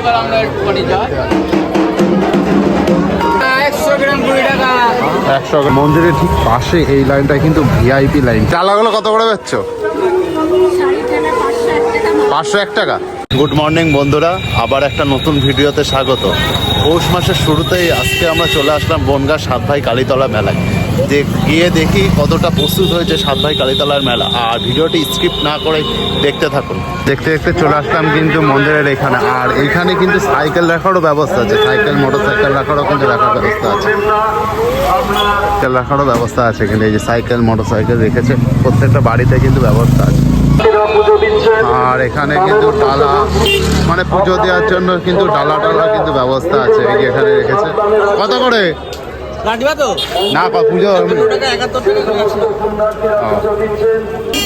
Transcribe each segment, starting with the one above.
এবার আমরা একটুখানি যাই। একশো মন্দিরের ঠিক পাশে এই লাইনটা কিন্তু ভিআইপি লাইন। চালাগুলো কত করে বেচছো? পাঁচশো এক টাকা। গুড মর্নিং বন্ধুরা। আবার একটা নতুন ভিডিওতে স্বাগত। পৌষ মাসের শুরুতেই আজকে আমরা চলে আসলাম বনগা সাত ভাই কালীতলা মেলায়। গিয়ে দেখি কতটা প্রস্তুত হয়েছে সাত ভাই কালীতলার মেলা। আর ভিডিওটি স্কিপ না করে দেখতে থাকুন। দেখতে দেখতে চলে আসলাম কিন্তু মন্দিরের এখানে। আর এখানে কিন্তু সাইকেল রাখারও ব্যবস্থা আছে। সাইকেল মোটর সাইকেল রাখারও কিন্তু রাখার ব্যবস্থা আছে। সাইকেল রাখারও ব্যবস্থা আছে কিন্তু এই যে সাইকেল মোটর সাইকেল রেখেছে। প্রত্যেকটা বাড়িতে কিন্তু ব্যবস্থা আছে। আর এখানে কিন্তু ডালা মানে পুজো দেওয়ার জন্য কিন্তু ডালা ডালা কিন্তু ব্যবস্থা আছে। এখানে রেখেছে। কত করে? তো? না পুজো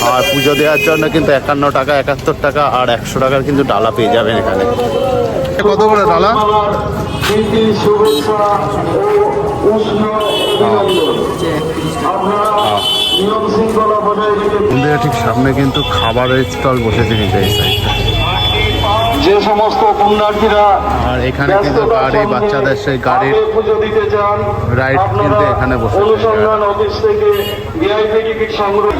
আর পুজো দেওয়ার জন্য কিন্তু একান্ন টাকা একাত্তর টাকা আর একশো টাকার কিন্তু ডালা পেয়ে যাবেন এখানে। কত করে ডালা? ঠিক সামনে কিন্তু খাবারের স্টল বসেছে কিন্তু এই সাইডে যে সমস্ত পুণ্যার্থীরা আর এখানে কিন্তু গাড়ি বাচ্চাদের সেই গাড়ির পুজো দিতে চান। রাইড কিন্তু এখানে বসে অনুসন্ধান অফিস থেকে ভিআইপি টিকিট সংগ্রহ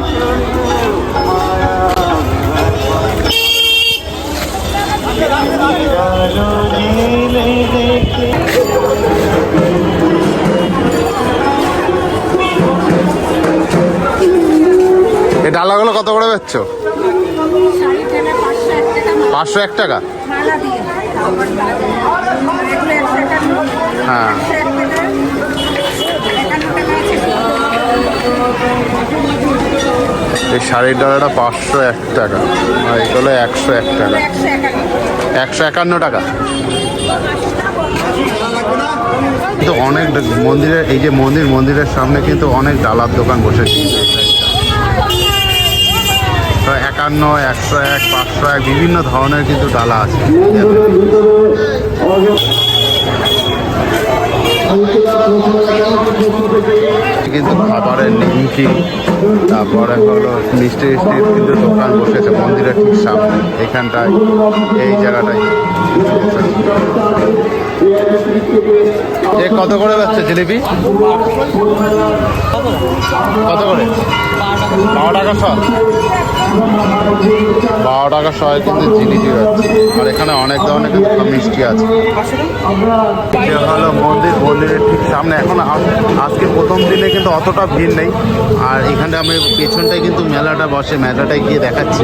এই ডালাগুলো কত করে বেচছো? পাঁচশো এক টাকা? হ্যাঁ। এই শাড়ির ডালাটা পাঁচশো এক টাকা। আর এগুলো একশো এক টাকা। একশো একান্ন টাকা। কিন্তু অনেক মন্দিরের এই যে মন্দির, মন্দিরের সামনে কিন্তু অনেক ডালার দোকান বসেছে একান্ন, একশো এক, পাঁচশো এক, বিভিন্ন ধরনের কিন্তু ডালা আছে। কিন্তু খাবারের নিমকি, তারপরে হলো মিষ্টি মিষ্টির কিন্তু দোকান বসেছে, মন্দিরের ঠিক সামনে, এখানটায়, এই জায়গাটায়। এ কত করে যাচ্ছে জিলিপি? কত করে? বারো টাকা। শ বারো টাকা শয়ে কিন্তু জিলিপি যাচ্ছে। আর এখানে অনেক ধরনের মিষ্টি আছে। হলো মন্দির মন্দিরের ঠিক সামনে। এখন আজকে প্রথম দিনে কিন্তু অতটা ভিড় নেই। আর এখানে আমি পেছনটায় কিন্তু মেলাটা বসে, মেলাটায় গিয়ে দেখাচ্ছি।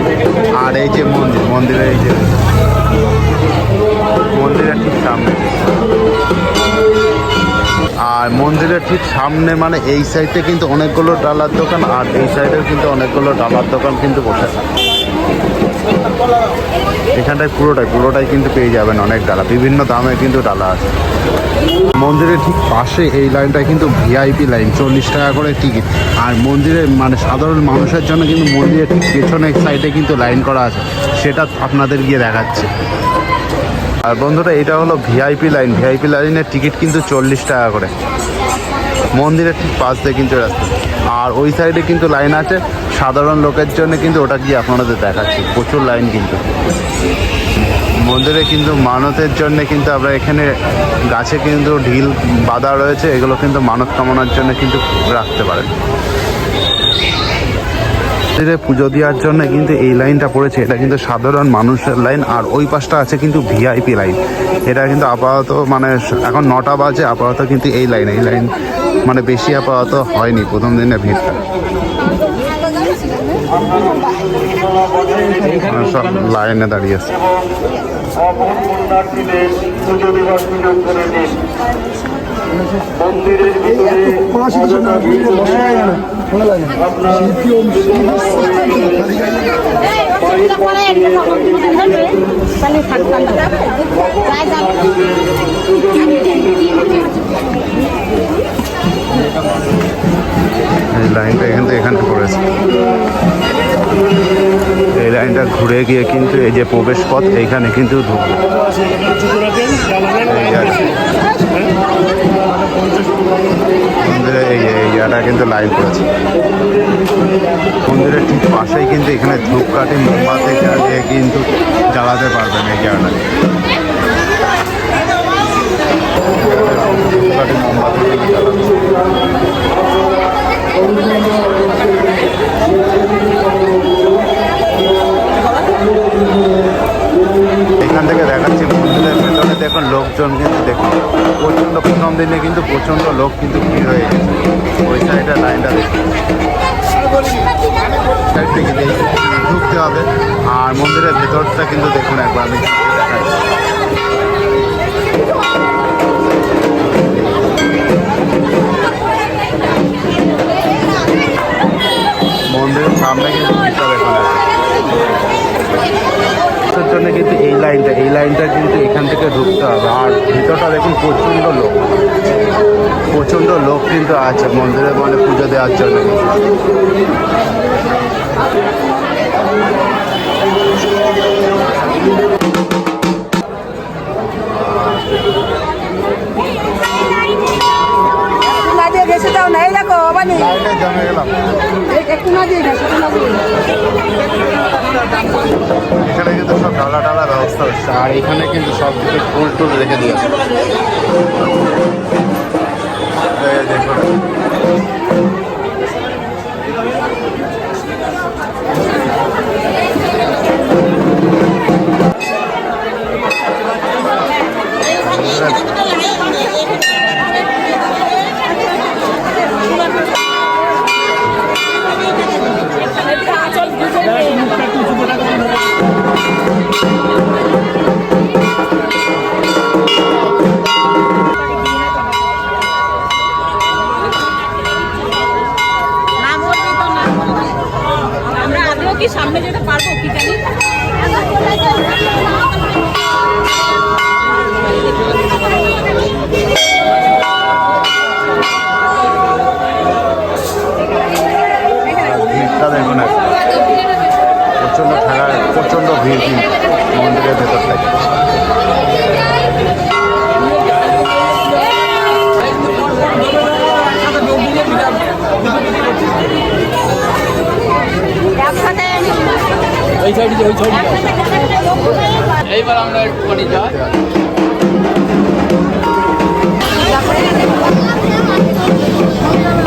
আর এই যে মন্দির, মন্দিরের এই যে মন্দিরের ঠিক সামনে। আর মন্দিরের ঠিক সামনে মানে এই সাইডে কিন্তু অনেকগুলো ডালার দোকান, আর এই সাইডেও কিন্তু অনেকগুলো ডালার দোকান কিন্তু বসে আছে। এখানটায় পুরোটাই পুরোটাই কিন্তু পেয়ে যাবেন অনেক ডালা, বিভিন্ন দামে কিন্তু ডালা আছে। মন্দিরের ঠিক পাশে এই লাইনটা কিন্তু ভিআইপি লাইন, চল্লিশ টাকা করে টিকিট আর মন্দিরে মানে সাধারণ মানুষের জন্য কিন্তু মন্দিরের ঠিক পেছনে সাইডে কিন্তু লাইন করা আছে, সেটা আপনাদের গিয়ে দেখাচ্ছে। আর বন্ধুরা, এটা হলো ভিআইপি লাইন ভিআইপি লাইনের টিকিট কিন্তু চল্লিশ টাকা করে। মন্দিরের ঠিক পাশ দিয়ে কিন্তু রাস্তা আর ওই সাইডে কিন্তু লাইন আছে। সাধারণ লোকের জন্য কিন্তু ওটা গিয়ে আপনাদের দেখাচ্ছি। প্রচুর লাইন কিন্তু। মন্দিরে কিন্তু মানতের জন্য কিন্তু আমরা এখানে গাছে কিন্তু ঢিল বাঁধা রয়েছে। এগুলো কিন্তু মানত কামনার জন্য কিন্তু রাখতে পারেন। মন্দিরে পুজো দেওয়ার জন্য কিন্তু এই লাইনটা পড়েছে। এটা কিন্তু সাধারণ মানুষের লাইন আর ওই পাশটা আছে কিন্তু ভিআইপি লাইন। এটা কিন্তু আপাতত মানে এখন নটা বাজে আপাতত কিন্তু এই লাইন এই লাইন মানে বেশি আপাতত হয়নি প্রথম দিনে ভিড়টা। মানে সব লাইনে দাঁড়িয়ে আছে। মন্দিরের ভিতরে এই লাইনটা কিন্তু এখানে পড়েছে। এই লাইনটা ঘুরে গিয়ে কিন্তু এই যে প্রবেশ পথ এইখানে কিন্তু ঢুকবে। মন্দিরে এই ইয়াটা কিন্তু লাইভ করেছে। মন্দিরের ঠিক পাশেই কিন্তু এখানে ধূপকাঠি, মোমবাতি জ্বালিয়ে কিন্তু জ্বালাতে পারবেন এই জায়গাটা। ধূপকাঠি, মোমবাতি জ্বালাতে লোকজন কিন্তু দেখুন, প্রচণ্ড প্রথম দিনে কিন্তু প্রচণ্ড লোক কিন্তু ভিড় হয়ে গেছে। ওই সাইডে লাইনটা দেখুন। সাইড থেকে ঢুকতে হবে। আর মন্দিরের ভেতরটা কিন্তু দেখুন একবার, আমি মন্দিরের সামনে কিন্তু জন্য কিন্তু লাইনটা এই লাইনটা কিন্তু এখান থেকে ঢুকতে হবে আর ভিতরটা দেখুন প্রচণ্ড লোক প্রচণ্ড লোক কিন্তু আছে মন্দিরে মানে পুজো দেওয়ার জন্য দেখো জমে গেলাম এখানে কিন্তু সব ডালা ডালা ব্যবস্থা হচ্ছে। আর এখানে কিন্তু সব কিছু ফুল টুল রেখে দিয়েছে। দেখুন। কি সামনে যেতে পারব কি জানি? দেখুন ভিড় মন্দিরের ভেতর থেকে। একসাথে ওই সাইডে ওই সাইডে এইবার আমরা একটুখানি যাই। মন্দিরের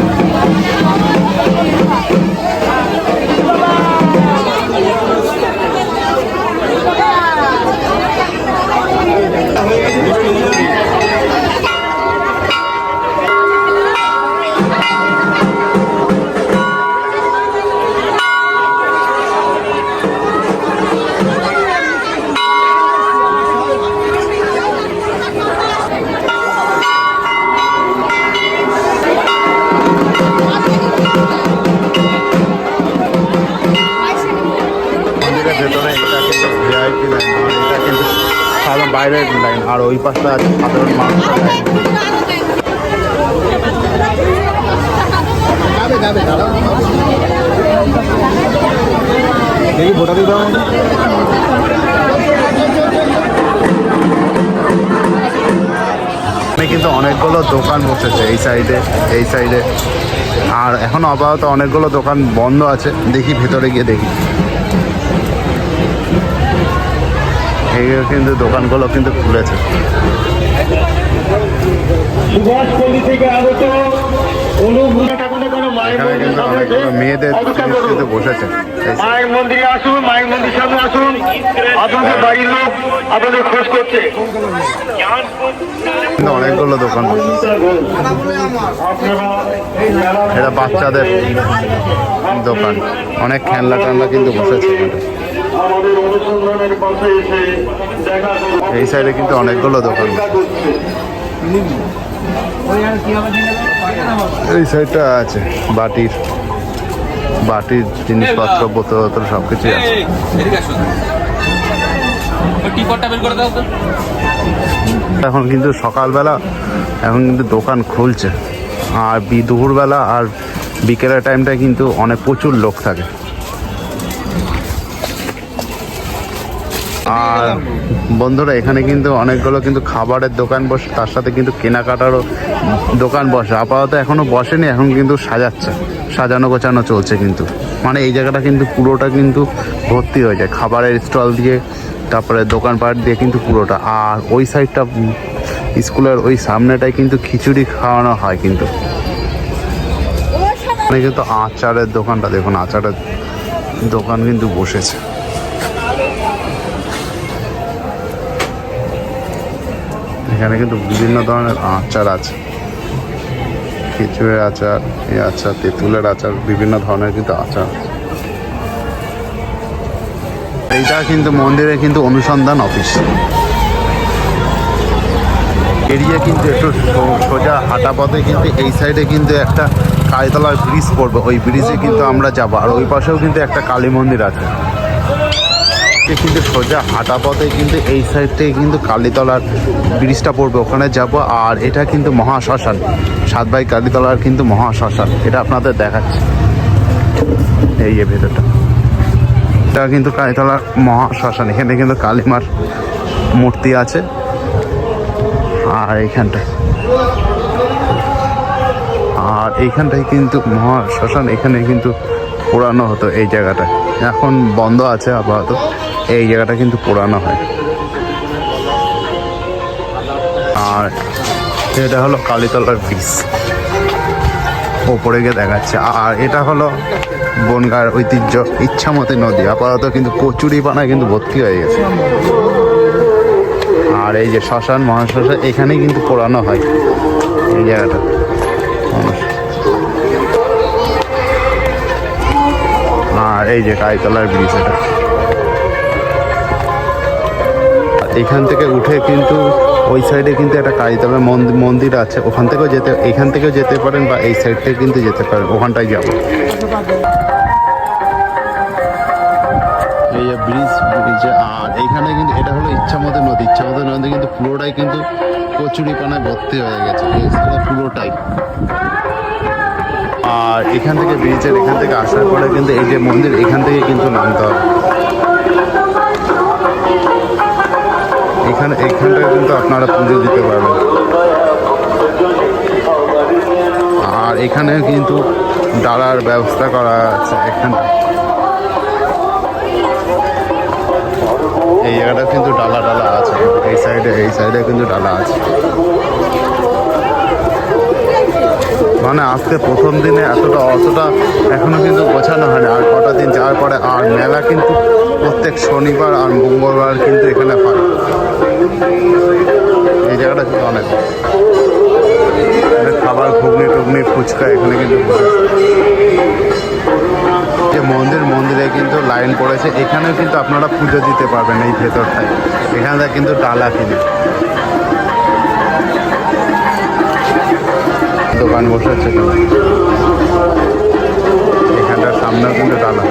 ওই পাশটা আছে সাধারণ দেখি এখানে কিন্তু অনেকগুলো দোকান বসেছে এই সাইডে এই সাইডে। আর এখন আপাতত অনেকগুলো দোকান বন্ধ আছে। দেখি ভেতরে গিয়ে দেখি। এই কিন্তু দোকানগুলো কিন্তু খুলেছে। এখানে কিন্তু অনেকগুলো মেয়েদের। কিন্তু বসেছে। মায়ের মন্দিরে আসুন মায়ের মন্দির সামনে আসুন। আপনাদের বাড়ির লোক আপনাদের খোঁজ করছে। অনেকগুলো দোকান এটা বাচ্চাদের দোকান। অনেক খেলনা টেলনা কিন্তু বসেছে। আমাদের অনুসন্ধানের পাশে এসে দেখা এই সাইডে কিন্তু অনেকগুলো দোকান। এই সাইডটা আছে বাটির। বাটির জিনিসপত্র বোতল বোতল সব কিছুই আছে এখন কিন্তু সকালবেলা এখন কিন্তু দোকান খুলছে। আর বি দুপুরবেলা আর বিকেলের টাইমটা কিন্তু অনেক প্রচুর লোক থাকে। আর বন্ধুরা, এখানে কিন্তু অনেকগুলো কিন্তু খাবারের দোকান বসে, তার সাথে কিন্তু কেনাকাটারও দোকান বসে। আপাতত এখনও বসেনি, এখন কিন্তু সাজাচ্ছে। সাজানো গোছানো চলছে কিন্তু। মানে এই জায়গাটা কিন্তু পুরোটা কিন্তু ভর্তি হয়ে যায়। খাবারের স্টল দিয়ে, তারপরে দোকানপাট দিয়ে কিন্তু পুরোটা। আর ওই সাইডটা, স্কুলের ওই সামনেটায় কিন্তু খিচুড়ি খাওয়ানো হয় কিন্তু। এখানে কিন্তু আচারের দোকানটা, দেখুন, আচারের দোকান কিন্তু বসেছে। এখানে কিন্তু বিভিন্ন ধরনের আচার আছে। খিচুড়ির আচার, এই আচার, তেঁতুলের আচার, বিভিন্ন ধরনের কিন্তু আচার এইটা কিন্তু মন্দিরে কিন্তু অনুসন্ধান অফিস। এরিয়া কিন্তু একটু সোজা হাঁটা পথে কিন্তু এই সাইডে কিন্তু একটা কালীতলার ব্রিজ পড়বে। ওই ব্রিজে কিন্তু আমরা যাব। আর ওই পাশেও কিন্তু একটা কালী মন্দির আছে। এ কিন্তু সোজা হাঁটা পথে কিন্তু এই সাইড থেকে কিন্তু কালীতলার ব্রিজটা পড়বে, ওখানে যাব। আর এটা কিন্তু মহাশ্মশান, সাতবাই কালীতলার কিন্তু মহাশ্মশান, এটা আপনাদের দেখাচ্ছে। এই যে ভেতরটা। এটা কিন্তু কালীতলার মহাশ্মশান, এখানে কিন্তু কালীমার মূর্তি আছে। আর এইখানটা আর এইখানটায় কিন্তু মহা শ্মশান এখানে কিন্তু পোড়ানো হতো এই জায়গাটা। এখন বন্ধ আছে আপাতত। এই জায়গাটা কিন্তু পোড়ানো হয়। আর এটা হলো কালীতলার ব্রিজ। ওপরে গিয়ে দেখাচ্ছে। আর এটা হলো বনগার ঐতিহ্য ইচ্ছামতি নদী। আপাতত কিন্তু কচুরি পানায় কিন্তু ভর্তি হয়ে গেছে। আর এই যে শ্মশান মহাশ্মশান, এখানেই কিন্তু পোড়ানো হয়। এই জায়গাটা। আর এই যে কাইতলার ব্রিজ এটা। এখান থেকে উঠে কিন্তু ওই সাইডে কিন্তু একটা কালীতলার মন্দির আছে। ওখান থেকেও যেতে, এখান থেকেও যেতে পারেন বা এই সাইড থেকে কিন্তু যেতে পারেন। ওখানটায় যাব। এই যে ব্রিজ, ব্রিজে, আর এইখানে কিন্তু এটা হলো ইচ্ছামতি নদী। ইচ্ছামতি নদী কিন্তু পুরোটাই কিন্তু কচুরি পানায় ভর্তি হয়ে গেছে। পুরোটাই। আর এখান থেকে ব্রিজের এখান থেকে আসার পরে কিন্তু এই যে মন্দির, এখান থেকে কিন্তু নামতে হবে। এখানে, এখানটায় কিন্তু আপনারা পুজো দিতে পারবেন। আর এখানে কিন্তু ডালার ব্যবস্থা করা আছে এখানে। এই জায়গাটা কিন্তু ডালা ডালা আছে। এই সাইডে এই সাইডে কিন্তু ডালা আছে। মানে আজকে প্রথম দিনে এতটা অতটা এখনও কিন্তু গোছানো হয়নি। আর কটা দিন যাওয়ার পরে আর মেলা কিন্তু প্রত্যেক শনিবার আর মঙ্গলবার কিন্তু এখানে হয়। এই জায়গাটা কিন্তু অনেক। খাবার, ঘুগনি, টুগনি, ফুচকা এখানে কিন্তু যে মন্দির, মন্দিরে কিন্তু লাইন পড়েছে। এখানেও কিন্তু আপনারা পুজো দিতে পারবেন এই ভেতরটায়। এখানে কিন্তু ডালা কিনে। দোকান বসেছে এখানটার সামনেও কিন্তু ডালা।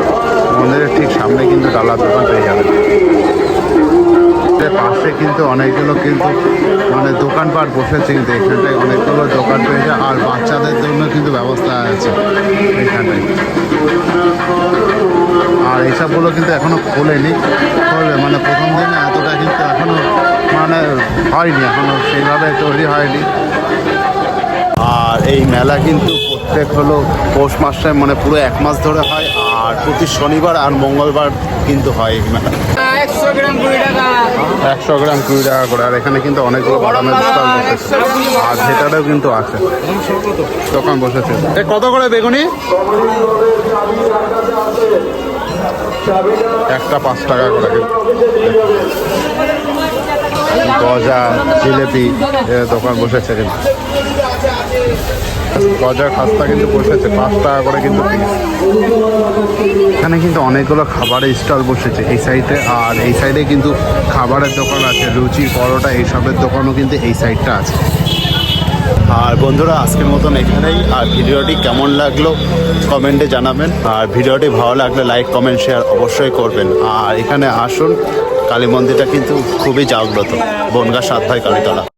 মন্দিরের ঠিক সামনে কিন্তু ডালা দোকান পেয়ে যাবে পাশে কিন্তু অনেকগুলো কিন্তু মানে দোকানপাট বসেছে কিন্তু এখানটায় অনেকগুলো দোকান পেয়েছে আর বাচ্চাদের জন্য কিন্তু ব্যবস্থা আছে এখানটায়। আর এইসবগুলো কিন্তু এখনও খোলেনি। করবে মানে প্রথম দিনে এতটা কিন্তু এখনও মানে হয়নি, এখনও সেইভাবে তৈরি হয়নি। এই মেলা কিন্তু প্রত্যেক হলো পৌষ মাসে মানে পুরো এক মাস ধরে হয় আর প্রতি শনিবার আর মঙ্গলবার কিন্তু হয় এই মেলা। একশো গ্রাম কুড়ি টাকা। একশো গ্রাম কুড়ি টাকা করে আর এখানে কিন্তু অনেকগুলো বাদামের স্টল বসেছে আর ভেতরেও কিন্তু আছে। দোকান বসেছে। কত করে বেগুনি? একটা পাঁচ টাকা করে। গজা জিলেপি দোকান বসেছে কিন্তু। গজা খাস্তা কিন্তু বসেছে, পাঁচ টাকা করে কিন্তু। এখানে কিন্তু অনেকগুলো খাবারের স্টল বসেছে, এই সাইডে আর এই সাইডে কিন্তু খাবারের দোকান আছে, লুচি, পরোটা, এইসবের দোকানও কিন্তু এই সাইডটা আছে। আর বন্ধুরা, আজকের মতন এখানেই, আর ভিডিওটি কেমন লাগল কমেন্টে জানাবেন। আর ভিডিওটি ভালো লাগলে লাইক, কমেন্ট, শেয়ার অবশ্যই করবেন। আর এখানে আসুন কালী মন্দিরটা কিন্তু খুবই জাগ্রত, বনগা সাত ভাই কালীতলা।